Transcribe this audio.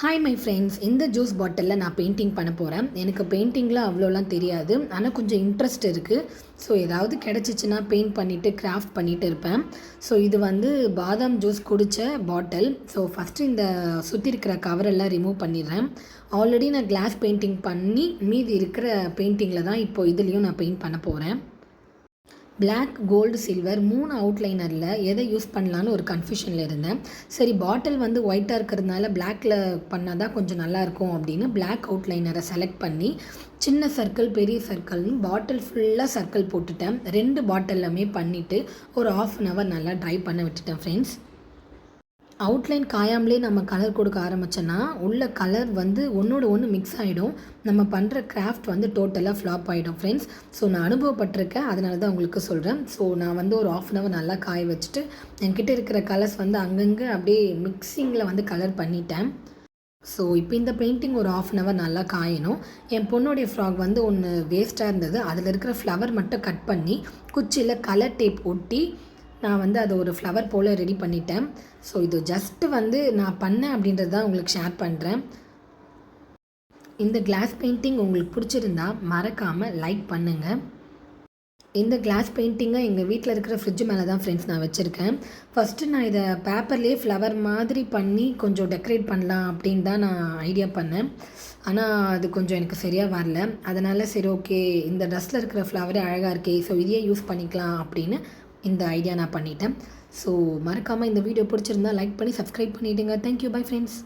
Hi my friends இந்த juice பாட்டிலில் நான் பெயிண்டிங் பண்ண போகிறேன் எனக்கு பெயிண்டிங்கில் அவ்வளோலாம் தெரியாது. ஆனால் கொஞ்சம் இன்ட்ரெஸ்ட் இருக்குது ஸோ ஏதாவது கிடச்சிச்சின்னா பெயிண்ட் பண்ணிவிட்டு கிராஃப்ட் பண்ணிகிட்டு இருப்பேன். ஸோ இது வந்து பாதாம் ஜூஸ் குடித்த பாட்டில் ஸோ ஃபஸ்ட்டு இந்த சுற்றி இருக்கிற கவரெல்லாம் ரிமூவ் பண்ணிடுறேன். ஆல்ரெடி நான் கிளாஸ் பெயிண்டிங் பண்ணி மீதி இருக்கிற பெயிண்டிங்கில் தான் இப்போ இதுலேயும் நான் பெயிண்ட் பண்ண போகிறேன் பிளாக் கோல்டு சில்வர் மூணு அவுட்லைனரில் எதை யூஸ் பண்ணலான்னு ஒரு கன்ஃபியூஷனில் இருந்தேன். சரி பாட்டில் வந்து ஒயிட்டாக இருக்கிறதுனால பிளாக்கில் பண்ணால் தான் கொஞ்சம் நல்லாயிருக்கும் அப்படின்னு பிளாக் அவுட்லைனரை செலக்ட் பண்ணி சின்ன சர்க்கிள் பெரிய சர்க்கிள்னு பாட்டில் ஃபுல்லாக சர்க்கிள் போட்டுட்டேன். ரெண்டு பாட்டிலுமே பண்ணிவிட்டு ஒரு ஆஃப் அன் ஹவர் நல்லா ட்ரை பண்ண விட்டுட்டேன் ஃப்ரெண்ட்ஸ் அவுட்லைன் காயாமலே நம்ம கலர் கொடுக்க ஆரம்பித்தோன்னா உள்ள கலர் வந்து ஒன்றோட ஒன்று மிக்ஸ் ஆகிடும் நம்ம பண்ணுற கிராஃப்ட் வந்து டோட்டலாக ஃப்ளாப் ஆகிடும் ஃப்ரெண்ட்ஸ் ஸோ நான் அனுபவப்பட்டிருக்கேன். அதனால தான் உங்களுக்கு சொல்கிறேன் ஸோ நான் வந்து ஒரு ஆஃப் அன் ஹவர் நல்லா காய வச்சுட்டு என்கிட்ட இருக்கிற கலர்ஸ் வந்து அங்கங்கே அப்படியே மிக்சிங்கில் வந்து கலர் பண்ணிட்டேன். ஸோ இப்போ இந்த பெயிண்டிங் ஒரு ஆஃப் அன் ஹவர் நல்லா காயணும். என் பொண்ணுடைய ஃப்ராக் வந்து ஒன்று வேஸ்ட்டாக இருந்தது. அதில் இருக்கிற ஃப்ளவர் மட்டும் கட் பண்ணி குச்சியில் கலர் டேப் ஒட்டி நான் வந்து அதை ஒரு ஃப்ளவர் போல் ரெடி பண்ணிட்டேன். ஸோ இது ஜஸ்ட்டு வந்து நான் பண்ணேன் அப்படின்றது தான் உங்களுக்கு ஷேர் பண்ணுறேன் இந்த கிளாஸ் பெயிண்டிங் உங்களுக்கு பிடிச்சிருந்தா மறக்காமல் லைக் பண்ணுங்கள் இந்த கிளாஸ் பெயிண்டிங்கை எங்கள் வீட்டில் இருக்கிற ஃப்ரிட்ஜ் மேலே தான் ஃப்ரெண்ட்ஸ் நான் வச்சுருக்கேன். ஃபஸ்ட்டு நான் இதை பேப்பர்லேயே ஃப்ளவர் மாதிரி பண்ணி கொஞ்சம் டெக்கரேட் பண்ணலாம் அப்படின்னு தான் நான் ஐடியா பண்ணேன். ஆனால் அது கொஞ்சம் எனக்கு சரியாக வரல. அதனால் சரி ஓகே இந்த ட்ரெஸ்ஸில் இருக்கிற ஃப்ளவரே அழகாக இருக்கே ஸோ இதையே யூஸ் பண்ணிக்கலாம் அப்படின்னு இந்த ஐடியா நான் பண்ணிட்டேன். ஸோ மறக்காமல் இந்த வீடியோ பிடிச்சிருந்தா லைக் பண்ணி சப்ஸ்கிரைப் பண்ணிவிடுங்க தேங்க்யூ பை ஃப்ரெண்ட்ஸ்